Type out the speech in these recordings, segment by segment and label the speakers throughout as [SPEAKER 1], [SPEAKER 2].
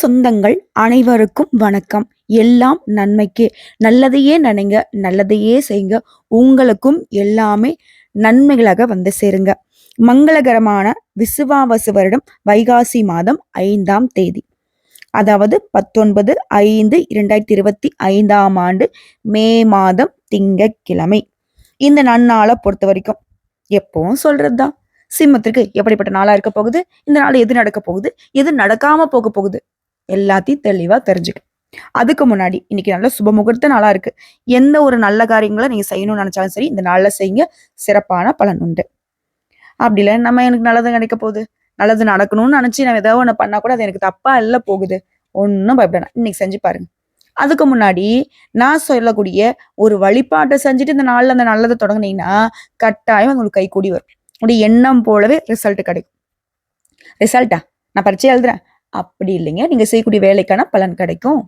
[SPEAKER 1] சொந்தங்கள் அனைவருக்கும் வணக்கம். எல்லாம் நன்மைக்கு. நல்லதையே நினைங்க நல்லதையே செய்யுங்க. உங்களுக்கும் எல்லாமே நன்மைகளாக வந்து சேருங்க. மங்களகரமான விசுவாவசு வருடம் வைகாசி மாதம் ஐந்தாம் தேதி. அதாவது பத்தொன்பது ஐந்து இரண்டாயிரத்தி இருபத்தி ஐந்தாம் ஆண்டு மே மாதம் திங்கக்கிழமை இந்த நன்னாளை பொறுத்த வரைக்கும் எப்பவும் சொல்றதுதான். சிம்மத்திற்கு எப்படிப்பட்ட நாளா இருக்க போகுது இந்த நாள் எது நடக்க போகுது எது நடக்காம போக போகுது எல்லாத்தையும் தெளிவாக தெரிஞ்சுக்க. அதுக்கு முன்னாடி இன்னைக்கு நல்ல சுப முகூர்த்த நாளா இருக்கு. எந்த ஒரு நல்ல காரியங்களை நீங்க செய்யணும்னு நினைச்சாலும் சரி இந்த நாள்ல செய்யுங்க. சிறப்பான பலன் உண்டு. அப்படி இல்லை நம்ம எனக்கு நல்லது கிடைக்க போகுது. நல்லது நடக்கணும்னு நினைச்சு நான் ஏதாவது ஒன்று பண்ணா கூட அது எனக்கு தப்பா இல்ல போகுது. ஒன்றும் பயப்படணும் இன்னைக்கு செஞ்சு பாருங்க. அதுக்கு முன்னாடி நான் சொல்லக்கூடிய ஒரு வழிபாட்டை செஞ்சுட்டு இந்த நாளில் அந்த நல்லதை தொடங்குனீங்கன்னா கட்டாயம் உங்களுக்கு கை கூடி வரும். உடைய எண்ணம் போலவே ரிசல்ட் கிடைக்கும். ரிசல்ட்டா நான் பரிச்சை எழுதுறேன். அப்படி இல்லைங்க. நீங்க செய்யக்கூடிய வேலைக்கான பலன் கிடைக்கும்.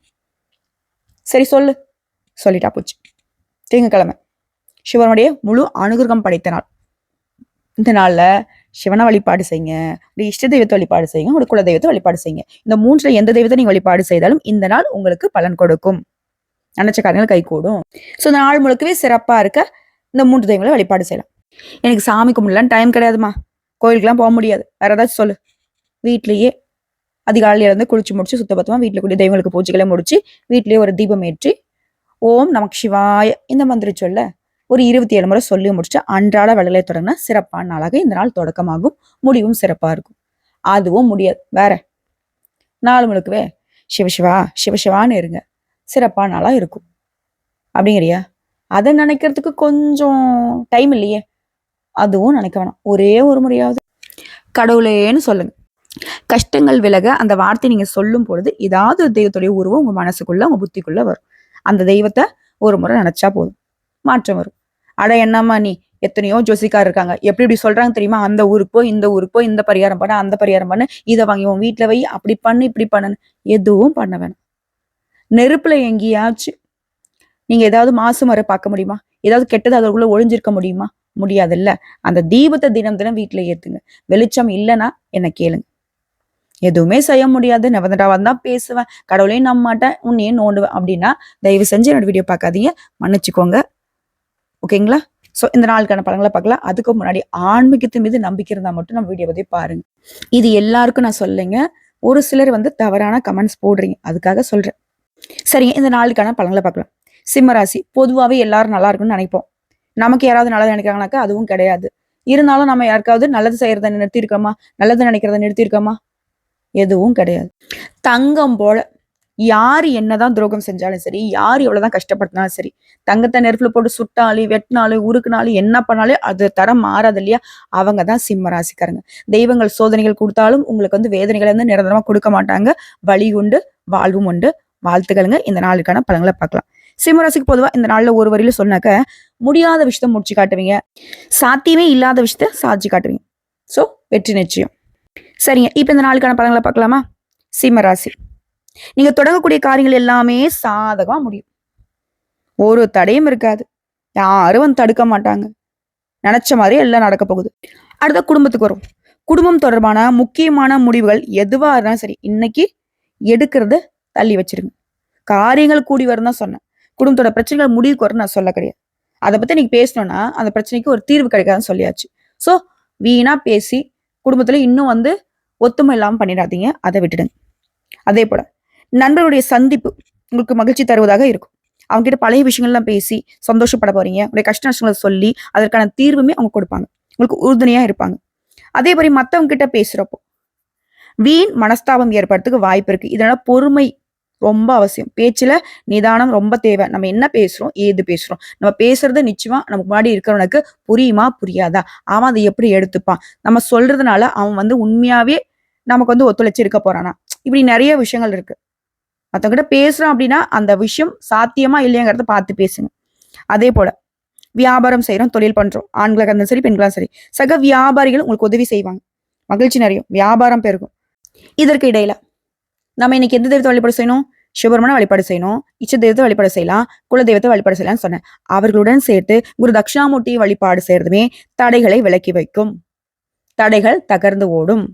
[SPEAKER 1] சரி சொல்லு. சொல்லிட்டா போச்சு. திங்கக்கிழமை. சிவனுடைய முழு அனுகிரகம் படைத்த நாள். இந்த நாள்ல சிவனை வழிபாடு செய்யுங்க. ஒரு இஷ்ட தெய்வத்தை வழிபாடு செய்யுங்க. ஒரு குல தெய்வத்தை வழிபாடு செய்யுங்க. இந்த மூன்றுல எந்த தெய்வத்தை நீங்க வழிபாடு செய்தாலும் இந்த நாள் உங்களுக்கு பலன் கொடுக்கும். நினைச்ச காரியங்கள் கை கூடும். ஸோ இந்த நாள் முழுக்கவே சிறப்பா இருக்க இந்த மூன்று தெய்வங்களை வழிபாடு செய்யலாம். எனக்கு சாமி கும்பிடலாம் டைம் கிடையாதுமா. கோயிலுக்குலாம் போக முடியாது. வேற ஏதாச்சும் சொல்லு. வீட்லயே அதிகாலையில இருந்து குளிச்சு முடிச்சு சுத்தபத்தமா வீட்டுல கூடிய தெய்வங்களுக்கு பூஜைகளை முடிச்சு வீட்லயே ஒரு தீபம் ஏற்றி ஓம் நமக்கு சிவாய. இந்த மந்திரி சொல்ல ஒரு இருபத்தி ஏழு முறை சொல்லி முடிச்சு அன்றாட வேலையை தொடங்கினா சிறப்பான நாளாக இந்த நாள் தொடக்கமாகும். முடிவும் சிறப்பா இருக்கும். அதுவும் முடியாது. வேற. நாள் முழுக்கவே சிவசிவா சிவசிவான்னு இருங்க. சிறப்பான நாளா இருக்கும். அப்படிங்கிறியா? அதை நினைக்கிறதுக்கு கொஞ்சம் டைம் இல்லையே. அதுவும் நினைக்க வேணாம். ஒரே ஒரு முறையாவது. கடவுளேன்னு சொல்லுங்க. கஷ்டங்கள் விலக அந்த வார்த்தை நீங்க சொல்லும் பொழுது ஏதாவது ஒரு தெய்வத்துடைய உருவம் உங்க மனசுக்குள்ள உங்க புத்திக்குள்ள வரும். அந்த தெய்வத்தை ஒரு முறை நினைச்சா போதும். மாற்றம் வரும். அட என்னம்மா நீ? எத்தனையோ ஜோசிக்கார் இருக்காங்க. எப்படி இப்படி சொல்றாங்க தெரியுமா? அந்த ஊருக்கு போய் இந்த ஊருக்கு போய் இந்த பரிகாரம் பண்ண அந்த பரிகாரம் பண்ணு. இதை வாங்கி உன் வீட்டில் வை அப்படி பண்ணு இப்படி பண்ணுன்னு எதுவும் பண்ண வேணாம். நெருப்புல எங்கேயாச்சும் நீங்க ஏதாவது மாசு மர பார்க்க முடியுமா? ஏதாவது கெட்டது அதற்குள்ள ஒழிஞ்சிருக்க முடியுமா? முடியாதுல்ல. அந்த தீபத்தை தினம் தினம் வீட்டில் ஏத்துங்க. வெளிச்சம் இல்லைன்னா என்ன கேளுங்க. எதுவுமே செய்ய முடியாது. நிபந்தனாவா தான் பேசுவேன். கடவுளையும் நம்ப மாட்டேன். உன்னையும் நோண்டுவேன். அப்படின்னா தயவு செஞ்சு என்னோட வீடியோ பார்க்காதீங்க. மன்னிச்சுக்கோங்க. ஓகேங்களா? ஸோ இந்த நாளுக்கான படங்களை பார்க்கலாம். அதுக்கு முன்னாடி ஆன்மீகத்தின் மீது நம்பிக்கை இருந்தால் மட்டும் நம்ம வீடியோ பற்றி பாருங்க. இது எல்லாருக்கும் நான் சொல்லுங்க. ஒரு சிலர் வந்து தவறான கமெண்ட்ஸ் போடுறீங்க. அதுக்காக சொல்றேன். சரிங்க இந்த நாளுக்கான படங்களை பார்க்கலாம். சிம்மராசி பொதுவாகவே எல்லாரும் நல்லா இருக்கும்னு நினைப்போம். நமக்கு யாராவது நல்லது நினைக்கிறாங்கனாக்கா அதுவும் கிடையாது. இருந்தாலும் நம்ம யாருக்காவது நல்லது செய்யறத நிறுத்தியிருக்கோமா? நல்லது நினைக்கிறத நிறுத்தியிருக்கோமா? எதுவும் கிடையாது. தங்கம் போல யார் என்னதான் துரோகம் செஞ்சாலும் சரி யார் எவ்வளவுதான் கஷ்டப்படுத்தினாலும் சரி தங்கத்தை நெருப்புல போட்டு சுட்டாலும் வெட்டினாலும் உருக்குனாலும் என்ன பண்ணாலும் அது தரம் மாறாது இல்லையா? அவங்க தான் சிம்ம ராசிக்காரங்க தெய்வங்கள் சோதனைகள் கொடுத்தாலும் உங்களுக்கு வந்து வேதனைகளை வந்து நிரந்தரமா கொடுக்க மாட்டாங்க. வழி உண்டு வாழ்வும் உண்டு. வாழ்த்துக்களுங்க. இந்த நாளுக்கான பழங்களை பார்க்கலாம். சிம்மராசிக்கு பொதுவாக இந்த நாளில் ஒரு வரியில சொன்னாக்க முடியாத விஷயத்த முடிச்சு காட்டுவீங்க. சாத்தியமே இல்லாத விஷயத்த சாதிச்சு காட்டுவீங்க. ஸோ வெற்றி நிச்சயம். சரிங்க. இப்ப இந்த நாளுக்கான பலன்களை பார்க்கலாமா? சிம்மராசி நீங்க தொடங்கக்கூடிய காரியங்கள் எல்லாமே சாதகமா முடியும். ஒரு தடையும் இருக்காது. யாரும் வந்து தடுக்க மாட்டாங்க. நினைச்ச மாதிரி எல்லாம் நடக்க போகுது. அடுத்த குடும்பத்துக்கு வரும். குடும்பம் தொடர்பான முக்கியமான முடிவுகள் எதுவா இருந்தாலும் சரி இன்னைக்கு எடுக்கிறத தள்ளி வச்சிருங்க. காரியங்கள் கூடி வரும் தான் சொன்னேன். குடும்பத்தோட பிரச்சனைகள் முடிவுக்கு வரும் நான் சொல்ல கிடையாது. அதை பத்தி நீங்க பேசணும்னா அந்த பிரச்சனைக்கு ஒரு தீர்வு கிடைக்காதுன்னு சொல்லியாச்சு. சோ வீணா பேசி குடும்பத்தில் இன்னும் வந்து ஒத்துமை இல்லாமல் பண்ணிடாதீங்க. அதை விட்டுடுங்க. அதே போல் நண்பர்களுடைய சந்திப்பு உங்களுக்கு மகிழ்ச்சி தருவதாக இருக்கும். அவங்க கிட்ட பழைய விஷயங்கள்லாம் பேசி சந்தோஷப்பட போறீங்க. உங்களுடைய கஷ்ட நஷ்டங்களை சொல்லி அதற்கான தீர்வுமே அவங்க கொடுப்பாங்க. உங்களுக்கு உறுதுணையாக இருப்பாங்க. அதே மாதிரி மற்றவங்க கிட்ட பேசுகிறப்போ வீண் மனஸ்தாபம் ஏற்படுறதுக்கு வாய்ப்பு இருக்குது இதனால் பொறுமை ரொம்ப அவசியம். பேச்சில் நிதானம் ரொம்ப தேவை. நம்ம என்ன பேசுகிறோம் ஏது பேசுகிறோம் நம்ம பேசுறது நிச்சயமா நமக்கு முன்னாடி இருக்கிறவனுக்கு புரியுமா புரியாதா? அவன் அதை எப்படி எடுத்துப்பான்? நம்ம சொல்றதுனால அவன் வந்து உண்மையாவே நமக்கு வந்து ஒத்துழைச்சி இருக்க போறானா? இப்படி நிறைய விஷயங்கள் இருக்கு. மற்றவங்கிட்ட பேசுறோம் அப்படின்னா அந்த விஷயம் சாத்தியமா இல்லையாங்கிறத பார்த்து பேசுங்க. அதே போல வியாபாரம் செய்கிறோம் தொழில் பண்ணுறோம் ஆண்களாக இருந்தாலும் சரி பெண்களாக சரி. சக வியாபாரிகள் உங்களுக்கு உதவி செய்வாங்க. மகிழ்ச்சி நிறையும். வியாபாரம் பெருகும். இதற்கு இடையில நம்ம இன்னைக்கு எந்த தெய்வத்தை வழிபாடு செய்யணும்? சிவபெருமான வழிபாடு செய்யணும். இச்ச தெய்வத்தை வழிபாடு செய்யலாம். குல தெய்வத்தை வழிபாடு செய்யலாம்னு சொன்னேன். அவர்களுடன் சேர்த்து குரு தட்சிணாமூர்த்தி வழிபாடு செய்யறதுமே தடைகளை விலக்கி வைக்கும். தடைகள் தகர்ந்து ஓடும்.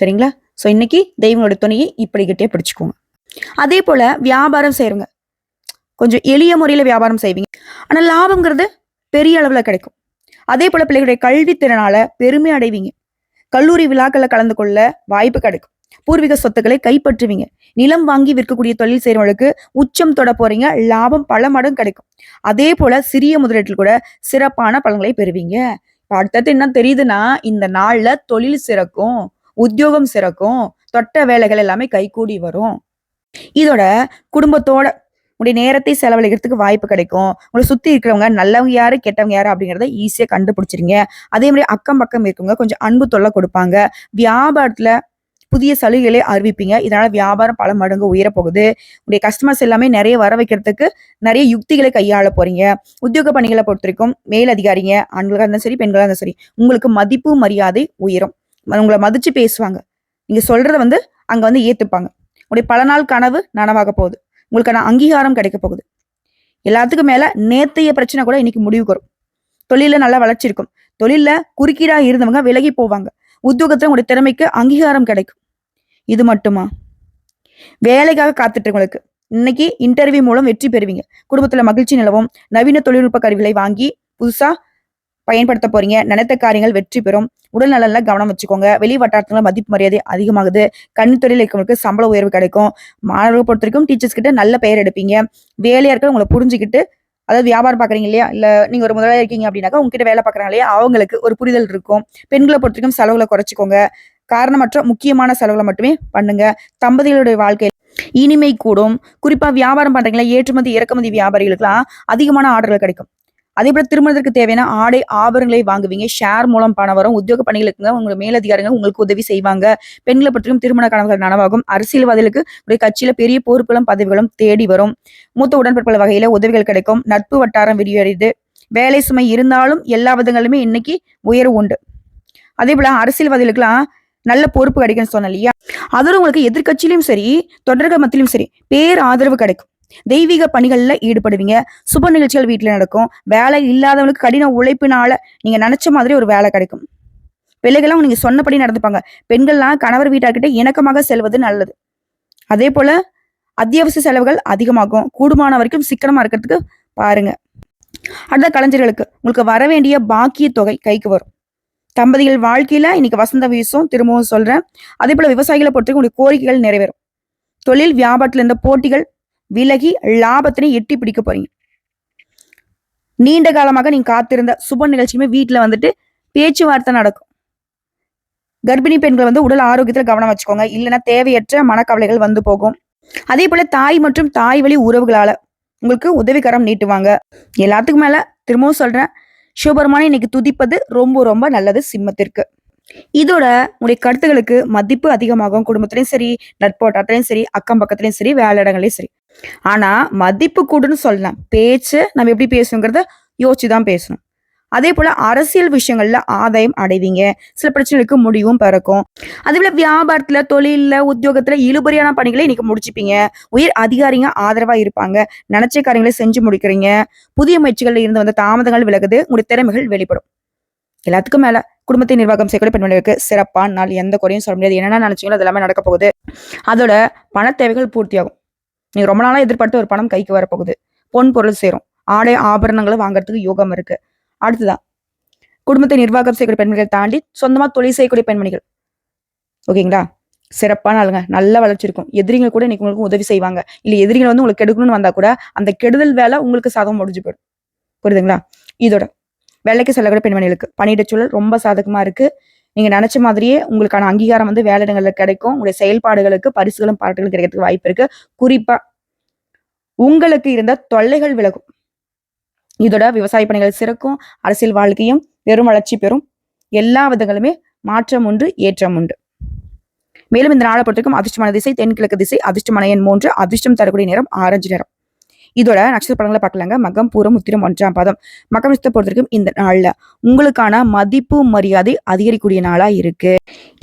[SPEAKER 1] சரிங்களா? ஸோ இன்னைக்கு தெய்வங்களோட துணையை இப்படிக்கிட்டே பிடிச்சிக்கோங்க. அதே போல் வியாபாரம் செய்யறவங்க. கொஞ்சம் எளிய முறையில் வியாபாரம் செய்வீங்க. ஆனால் லாபம்ங்கிறது பெரிய அளவில் கிடைக்கும். அதே போல் பிள்ளைகளுடைய கல்வித்திறனால பெருமை அடைவீங்க. கல்லூரி விழாக்களில் கலந்து கொள்ள வாய்ப்பு கிடைக்கும். பூர்வீக சொத்துக்களை கைப்பற்றுவீங்க. நிலம் வாங்கி விற்கக்கூடிய தொழில் செய்கிறவங்களுக்கு உச்சம் தொட போறீங்க. லாபம் பல மடங்கு கிடைக்கும். அதே போல சிறிய முதலீட்டில் கூட சிறப்பான பலன்களை பெறுவீங்க. அடுத்தது என்ன தெரியுதுன்னா இந்த நாள்ல தொழில் சிறக்கும் உத்தியோகம் சிறக்கும் தொட்ட வேலைகள் எல்லாமே கைகூடி வரும். இதோட குடும்பத்தோட உடைய நேரத்தை செலவழிக்கிறதுக்கு வாய்ப்பு கிடைக்கும். உங்களை சுத்தி இருக்கிறவங்க நல்லவங்க யாரு கெட்டவங்க யாரு அப்படிங்கிறத ஈஸியா கண்டுபிடிச்சிருங்க. அதே மாதிரி அக்கம் பக்கம் இருக்கவங்க கொஞ்சம் அன்பு தொல்லை கொடுப்பாங்க. வியாபாரத்துல புதிய சலுகைகளை அறிவிப்பீங்க. இதனால வியாபாரம் பல மடங்கு உயர போகுது உங்களுடைய கஸ்டமர்ஸ் எல்லாமே நிறைய வர வைக்கிறதுக்கு நிறைய யுக்திகளை கையாள போறீங்க. உத்தியோக பணிகளை பொறுத்த வரைக்கும் மேல் அதிகாரிங்க ஆண்களாக இருந்தாலும் சரி பெண்களாக இருந்தாலும் சரி உங்களுக்கு மதிப்பு மரியாதை உயரும். உங்களை மதிச்சு பேசுவாங்க. நீங்க சொல்றத வந்து அங்க வந்து ஏத்துப்பாங்க. உங்களுடைய பல நாள் கனவு நனவாக போகுது. உங்களுக்கான அங்கீகாரம் கிடைக்க போகுது. எல்லாத்துக்கும் மேல நேத்தைய பிரச்சனை கூட இன்னைக்கு முடிவுக்கு வரும். தொழில நல்லா வளர்ச்சி இருக்கும். தொழில குறுக்கீடா இருந்தவங்க விலகி போவாங்க. உத்தியோகத்துல உங்களுடைய திறமைக்கு அங்கீகாரம் கிடைக்கும். இது மட்டுமா? வேலைக்காக காத்துட்டு உங்களுக்கு இன்னைக்கு இன்டர்வியூ மூலம் வெற்றி பெறுவீங்க. குடும்பத்துல மகிழ்ச்சி நிலவும். நவீன தொழில்நுட்ப கருவிகளை வாங்கி புதுசா பயன்படுத்த போறீங்க. நினைத்த காரியங்கள் வெற்றி பெறும். உடல் நலன்ல கவனம் வச்சுக்கோங்க. வெளி வட்டாரத்துல மதிப்பு மரியாதை அதிகமாகுது. கண்ணித்துறையில் இருக்கவங்களுக்கு சம்பள உயர்வு கிடைக்கும். மாணவர்களை பொறுத்த வரைக்கும் டீச்சர்ஸ் கிட்ட நல்ல பெயர் எடுப்பீங்க. வேலையா இருக்க உங்களை புரிஞ்சுக்கிட்டு அதாவது வியாபாரம் பாக்குறீங்க இல்லையா? இல்ல நீங்க ஒரு முதலாளி இருக்கீங்க அப்படின்னாக்கா உங்ககிட்ட வேலை பாக்குறாங்க இல்லையா? அவங்களுக்கு ஒரு புரிதல் இருக்கும். பெண்களை பொறுத்த வரைக்கும் செலவுகளை குறைச்சிக்கோங்க. காரணமற்ற முக்கியமான செலவுகளை மட்டுமே பண்ணுங்க. தம்பதிகளுடைய வாழ்க்கையில் இனிமை கூடும். குறிப்பா வியாபாரம் பண்றீங்களா ஏற்றுமதி இறக்குமதி வியாபாரிகளுக்கெல்லாம் அதிகமான ஆர்டர்கள் கிடைக்கும். அதே போல திருமணத்திற்கு தேவையான ஆடை ஆபரணங்களை வாங்குவீங்க. ஷேர் மூலம் பணம் வரும். உத்தியோக பணிகளுக்கு உங்க மேலதிகாரிகள் உங்களுக்கு உதவி செய்வாங்க. பெண்களை பற்றியும் திருமண கனவுகள் நனவாகும். அரசியல்வாதிகளுக்கு உடைய கட்சியில பெரிய பொறுப்புகளும் பதவிகளும் தேடி வரும். மூத்த உடன்பிறப்புகள் வகையில உதவிகள் கிடைக்கும். நட்பு வட்டாரம் விரிவடைது வேலை சுமை இருந்தாலும் எல்லா விதங்களுமே இன்னைக்கு உயர்வு உண்டு. அதே போல அரசியல்வாதிகளுக்கெல்லாம் நல்ல பொறுப்பு கிடைக்கும்னு சொன்னேன் இல்லையா? அதோட உங்களுக்கு எதிர்கட்சியிலும் சரி தொடர்கள் மத்தியிலும் சரி பேர் ஆதரவு கிடைக்கும். தெய்வீக பணிகள்ல ஈடுபடுவீங்க. சுப நிகழ்ச்சிகள் வீட்டுல நடக்கும். வேலை இல்லாதவங்களுக்கு கடின உழைப்பினால நீங்க நினைச்ச மாதிரி ஒரு வேலை கிடைக்கும். பிள்ளைகள்லாம் நீங்க சொன்னபடி நடந்துப்பாங்க. பெண்கள்லாம் கணவர் வீட்டார்கிட்ட இணக்கமாக செல்வது நல்லது. அதே போல அத்தியாவசிய செலவுகள் அதிகமாகும். கூடுமான வரைக்கும் சிக்கனமா இருக்கிறதுக்கு பாருங்க. அடுத்த கலைஞர்களுக்கு உங்களுக்கு வர வேண்டிய பாக்கிய தொகை கைக்கு வரும். தம்பதிகள் வாழ்க்கையில இன்னைக்கு வசந்த வீசும் திரும்பவும் சொல்றேன். அதே போல விவசாயிகளை பொறுத்தவரைக்கும் உங்களுடைய கோரிக்கைகள் நிறைவேறும். தொழில் வியாபாரத்துல இருந்த போட்டிகள் விலகி லாபத்தினை எட்டி பிடிக்க போறீங்க. நீண்ட காலமாக நீங்க காத்திருந்த சுப நிகழ்ச்சியுமே வீட்டுல வந்துட்டு பேச்சுவார்த்தை நடக்கும். கர்ப்பிணி பெண்கள் வந்து உடல் ஆரோக்கியத்துல கவனம் வச்சுக்கோங்க. இல்லைன்னா தேவையற்ற மனக்கவலைகள் வந்து போகும். அதே போல தாய் மற்றும் தாய் வழி உறவுகளால உங்களுக்கு உதவிகரம் நீட்டுவாங்க. எல்லாத்துக்கும் மேல திரும்பவும் சொல்றேன். சிவபெருமானை இன்னைக்கு துதிப்பது ரொம்ப ரொம்ப நல்லது சிம்மத்திற்கு. இதோட உங்களுடைய கருத்துகளுக்கு மதிப்பு அதிகமாகும் குடும்பத்திலையும் சரி நட்போட்டத்திலையும் சரி அக்கம் பக்கத்துலையும் சரி வேலை இடங்களையும் சரி. ஆனா மதிப்பு கூடுன்னு சொல்லலாம். பேச்சு நம்ம எப்படி பேசணுங்கிறத யோசிச்சுதான் பேசணும். அதே போல அரசியல் விஷயங்கள்ல ஆதாயம் அடைவீங்க. சில பிரச்சனைகளுக்கு முடிவும் பிறக்கும். அதே போல வியாபாரத்துல தொழிலில் உத்தியோகத்துல இழுபறியான பணிகளை இன்னைக்கு முடிச்சுப்பீங்க. உயர் அதிகாரிங்க ஆதரவா இருப்பாங்க. நினைச்ச காரியங்களை செஞ்சு முடிக்கிறீங்க. புதிய முயற்சிகள்ல இருந்து வந்த தாமதங்கள் விலகுது. உங்களுடைய திறமைகள் வெளிப்படும். எல்லாத்துக்கும் மேல குடும்பத்தை நிர்வாகம் செய்யக்கூடிய பெண்களுக்கு சிறப்பான நாள். எந்த குறையும் சொல்ல முடியாது. என்னென்ன நினைச்சீங்களோ அது எல்லாமே நடக்க போகுது. அதோட பண தேவைகள் பூர்த்தியாகும். நீங்க ரொம்ப நாளா எதிர்பார்த்து ஒரு பணம் கைக்கு வரப்போகுது. பொன் பொருள் சேரும். ஆடை ஆபரணங்களை வாங்குறதுக்கு யோகம் இருக்குது அடுத்ததான் குடும்பத்தை நிர்வாகம் செய்யக்கூடிய பெண்மணிகள் தாண்டி சொந்தமாக தொழில் செய்யக்கூடிய பெண்மணிகள். ஓகேங்களா? சிறப்பான ஆளுங்க. நல்லா வளர்ச்சி இருக்கும். எதிரிகள் கூட இன்னைக்கு உங்களுக்கு உதவி செய்வாங்க. இல்லை எதிரிகள் வந்து உங்களுக்கு கெடுக்கணும்னு வந்தா கூட அந்த கெடுதல் வேலை உங்களுக்கு சாதகம் முடிஞ்சு போயிடும். புரியுதுங்களா? இதோட. வேலைக்கு செல்லக்கூடிய பெண்மணிகளுக்கு. பணியிட சூழல் ரொம்ப சாதகமா இருக்கு. நீங்க நினைச்ச மாதிரியே உங்களுக்கான அங்கீகாரம் வந்து வேலை வேலையிடங்கள்ல கிடைக்கும். உங்களுடைய செயல்பாடுகளுக்கு பரிசுகளும் பாராட்டுகளும் கிடைக்கிறதுக்கு வாய்ப்பு இருக்கு. குறிப்பா உங்களுக்கு இருந்த தொல்லைகள் விலகும். இதோட விவசாய பணிகள் சிறக்கும் அரசியல் வாழ்க்கையும் பெரும் வளர்ச்சி பெறும். எல்லா விதங்களுமே மாற்றம் உண்டு ஏற்றம் உண்டு. மேலும் இந்த நாளை பொறுத்தவரைக்கும் அதிர்ஷ்டமான திசை தென்கிழக்கு திசை அதிர்ஷ்டமான எண் மூன்று அதிர்ஷ்டம் தரக்கூடிய நேரம் ஆரஞ்சு நிறம். இதோட நட்சத்திர படங்களை பார்க்கலாங்க. மகம் பூரம் உத்திரம் ஒன்றாம் பாதம். மகம் நட்சத்திரம் பொறுத்த வரைக்கும் இந்த நாள்ல உங்களுக்கான மதிப்பு மரியாதை அதிகரிக்கக்கூடிய நாளா இருக்கு.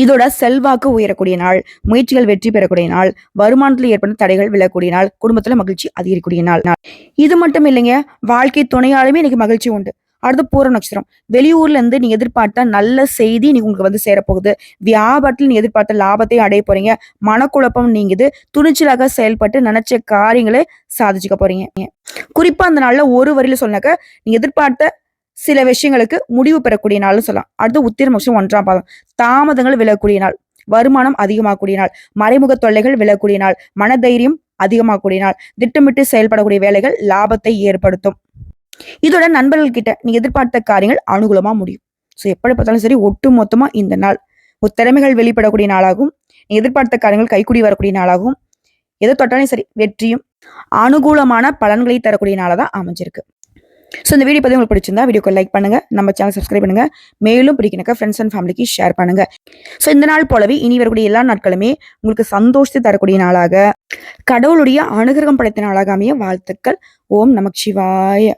[SPEAKER 1] இதோட செல்வாக்கு உயரக்கூடிய நாள் முயற்சிகள் வெற்றி பெறக்கூடிய நாள் வருமானத்தில் ஏற்படும் தடைகள் விழக்கூடிய நாள் குடும்பத்துல மகிழ்ச்சி அதிகரிக்கக்கூடிய நாள் நாள். இது மட்டும் இல்லைங்க வாழ்க்கை துணையாலுமே இன்னைக்கு மகிழ்ச்சி உண்டு. அடுத்து பூர நட்சத்திரம். வெளியூர்ல இருந்து நீங்க எதிர்பார்த்த நல்ல செய்தி நீ உங்களுக்கு வந்து சேரப்போகுது. வியாபாரத்தில் நீ எதிர்பார்த்த லாபத்தை அடைய போறீங்க. மனக்குழப்பம் நீங்குது. துணிச்சலாக செயல்பட்டு நினைச்ச காரியங்களை சாதிச்சுக்க போறீங்க. குறிப்பா அந்த நாள்ல ஒரு வரியில சொன்னாக்க நீ எதிர்பார்த்த சில விஷயங்களுக்கு முடிவு பெறக்கூடிய நாள்னு சொல்லலாம். அடுத்து உத்திர நட்சத்திரம் ஒன்றாம் பாதம். தாமதங்கள் விலகக்கூடிய நாள். வருமானம் அதிகமாகக்கூடிய நாள். மறைமுக தொல்லைகள் விலகக்கூடிய நாள். மனதைரியம் அதிகமாகக்கூடிய நாள். திட்டமிட்டு செயல்படக்கூடிய வேலைகள் லாபத்தை ஏற்படுத்தும். இதோட நண்பர்கள் கிட்ட நீ எதிர்பார்த்த காரியங்கள் அனுகூலமா முடியும். ஸோ எப்படி பார்த்தாலும் சரி ஒட்டு மொத்தமா இந்த நாள் உன் திறமைகள் வெளிப்படக்கூடிய நாளாகும் நீ எதிர்பார்த்த காரியங்கள் கைக்கூடி வரக்கூடிய நாளாகும் எதை தொட்டாலும் சரி வெற்றியும் அனுகூலமான பலன்களை தரக்கூடிய நாளாக தான் அமைஞ்சிருக்கு. ஸோ இந்த வீடியோ பற்றி உங்களுக்கு பிடிச்சிருந்தா வீடியோக்கு லைக் பண்ணுங்க நம்ம சேனல் சப்ஸ்கிரைப் பண்ணுங்க மேலும் பிடிக்கணக்க ஃப்ரெண்ட்ஸ் அண்ட் ஃபேமிலிக்கு ஷேர் பண்ணுங்க. ஸோ இந்த நாள் போலவே இனி வரக்கூடிய எல்லா நாட்களுமே உங்களுக்கு சந்தோஷத்தை தரக்கூடிய நாளாக கடவுளுடைய அனுகிரகம் படைத்த நாளாக அமைய வாழ்த்துக்கள். ஓம் நமக் சிவாய.